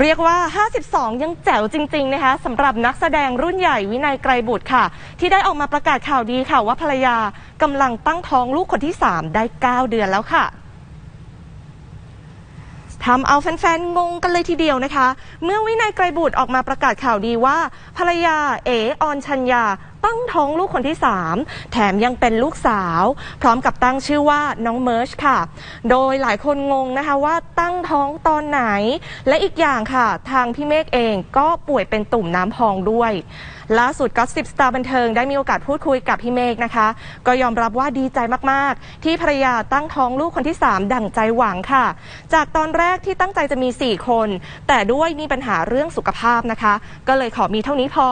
เรียกว่า 52 ยังแจ๋วจริง ๆ นะคะสำหรับนักแสดงรุ่นใหญ่วินัยไกรบุตรค่ะ ที่ได้ออกมาประกาศข่าวดีค่ะว่าภรรยากำลังตั้งท้องลูกคนที่ 3 ได้ 9 เดือนแล้วค่ะทำเอาแฟนๆ งงกันเลยทีเดียวนะคะ เมื่อวินัยไกรบุตรออกมาประกาศข่าวดีว่า ภรรยาเอออนชัญญาตั้งท้องลูกคนที่ 3 แถมยังเป็นลูกสาว พร้อมกับตั้งชื่อว่าน้องเมิร์ชค่ะ โดยหลายคนงงนะคะว่าตั้งท้องตอนไหน และอีกอย่างค่ะ ทางพี่เมฆเองก็ป่วยเป็นตุ่มน้ำพองด้วยล่าสุดก็สิบสตาร์บันเทิงได้มีโอกาสพูดคุยกับพี่เมฆนะคะ ก็ยอมรับว่าดีใจมากๆ ที่ภรรยาตั้งท้องลูกคนที่ 3 ดั่งใจหวังค่ะ จากตอนแรกที่ตั้งใจจะมี 4 คน แต่ด้วยมีปัญหาเรื่องสุขภาพนะคะ ก็เลยขอมีเท่านี้พอ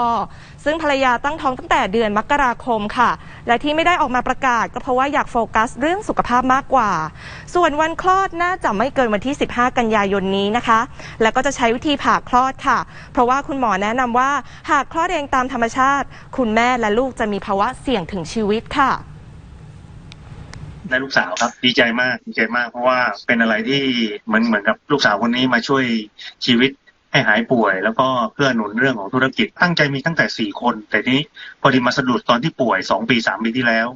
ซึ่งภรรยาตั้งท้องตั้งแต่เดือนมกราคมค่ะ และที่ไม่ได้ออกมาประกาศก็เพราะว่าอยากโฟกัสเรื่องสุขภาพมากกว่า ส่วนวันคลอดน่าจะไม่เกินวันที่ 15 กันยายนนี้นะคะ แล้วก็จะใช้วิธีผ่าคลอดค่ะ เพราะว่าคุณหมอแนะนำว่าหากคลอดเองตามธรรมชาติ คุณแม่และลูกจะมีภาวะเสี่ยงถึงชีวิตค่ะได้ลูกสาวครับ ดีใจมากดีใจมากเพราะว่าเป็นอะไรที่เหมือนเหมือนกับลูกสาวคนนี้มาช่วยชีวิต ให้หายป่วย แล้วก็เพื่อหนุนเรื่องของธุรกิจตั้งใจมีตั้งแต่สี่คน แต่นี้พอดีมาสะดุดตอนที่ป่วยสองปีสามปีที่แล้ว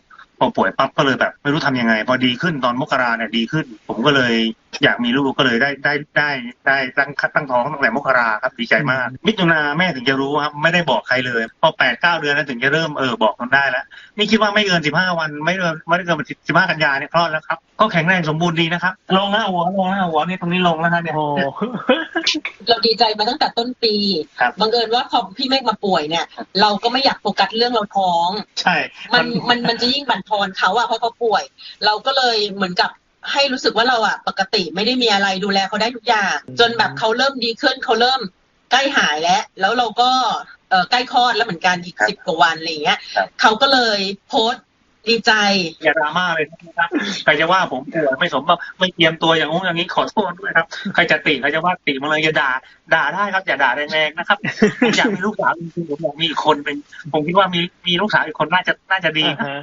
พอป่วยปั๊บก็เลยแบบ ไม่รู้ทำยังไง พอดีขึ้นตอนมกราเนี่ยดีขึ้น ผมก็เลยอยากมีลูกก็เลยได้ได้ได้ได้ตั้งตั้งท้องตั้งแต่มกราครับดีใจมาก มิถุนาแม่ถึงจะรู้ครับไม่ได้บอกใครเลย พอแปดเก้าเดือนนั้นถึงจะเริ่มเออบอกกันได้แล้วนี่คิดว่าไม่เกินสิบห้าวันไม่เกินไม่เกินสิบห้ากันยาเนี่ยคลอดแล้วครับก็แข็งแรงสมบูรณ์ดีนะครับลงหน้าหัวลงหน้าหัวนี่ตรงนี้ลงแล้วนะเนี่ยโอ้เราดีใจมาตั้งแต่ต้นปีครับบังเอิญว่าพอพี่เมฆมาป่วยเนี่ย เราก็ไม่อยากโฟกัสเรื่องเราท้อง ใช่ มันมันมันจะยิ่งบั่นทอนเขาอะเพราะเขาป่วย เราก็เลยเหมือนกับให้รู้สึกว่าเราอะปกติไม่ได้มีอะไรดูแลเขาได้ทุกอย่าง จนแบบเขาเริ่มดีขึ้นเขาเริ่มใกล้หายแล้ว แล้วเราก็เออใกล้คลอดแล้วเหมือนกันอีกสิบกว่าวันอะไรอย่างเงี้ยเขาก็เลยโพสต์ดีใจ อย่าดราม่าเลยนะครับใครจะว่าผมป่วยไม่สมบัติไม่เตรียมตัวอย่างงู้นอย่างนี้ขอโทษด้วยครับใครจะติใครจะว่าติมาเลยอย่าด่า ด่าได้ครับ อย่าด่าแรงๆนะครับผมอยากมีลูกสาวจริงๆผมอยากมีอีกคนเป็นผมคิดว่ามีมีลูกสาวอีกคนน่าจะน่าจะดีอ่าครับฮะ